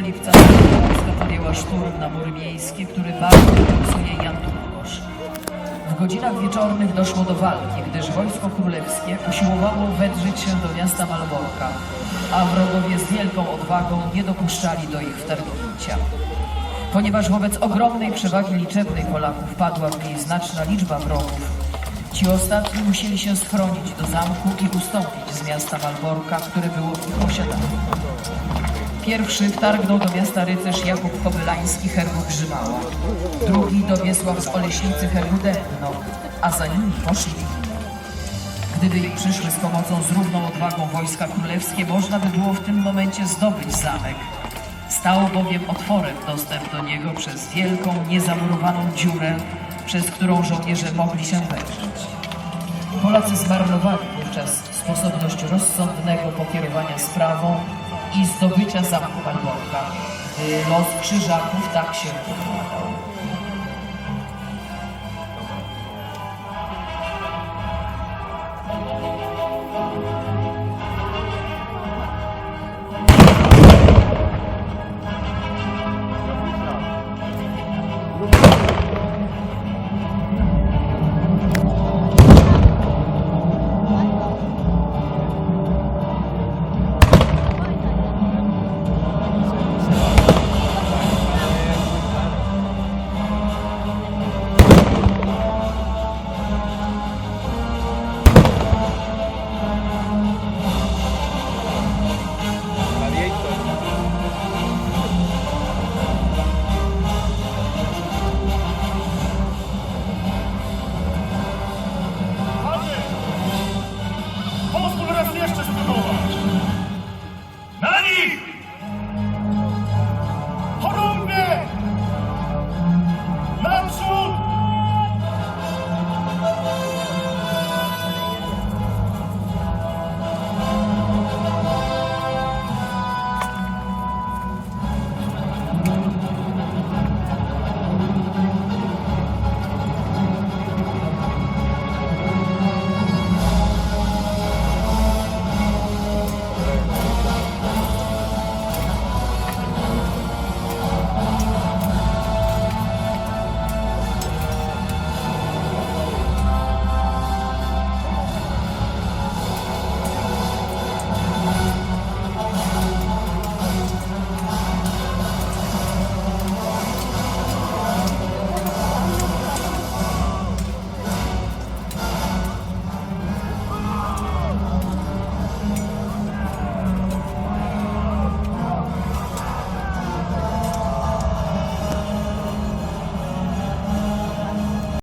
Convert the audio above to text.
lipca Polska podjęła szturm na miejskie, który bardzo opisuje Jan Długosz. W godzinach wieczornych doszło do walki, gdyż wojsko królewskie usiłowało wedrzeć się do miasta Malborka, a wrogowie z wielką odwagą nie dopuszczali do ich wtargnięcia. Ponieważ wobec ogromnej przewagi liczebnej Polaków padła w niej znaczna liczba wrogów, ci ostatni musieli się schronić do zamku i ustąpić z miasta Malborka, które było ich posiadaniu. Pierwszy wtargnął do miasta rycerz Jakub Kobylański herbu Grzymała, drugi do Wiesław z Oleśnicy herbu Dębno, a za nimi poszli. Gdyby im przyszły z pomocą z równą odwagą wojska królewskie, można by było w tym momencie zdobyć zamek. Stał bowiem otworem dostęp do niego przez wielką, niezamurowaną dziurę, przez którą żołnierze mogli się wedrzeć. Polacy zmarnowali wówczas sposobność rozsądnego pokierowania sprawą i zdobycia zamku Malborka, los krzyżaków tak się układał.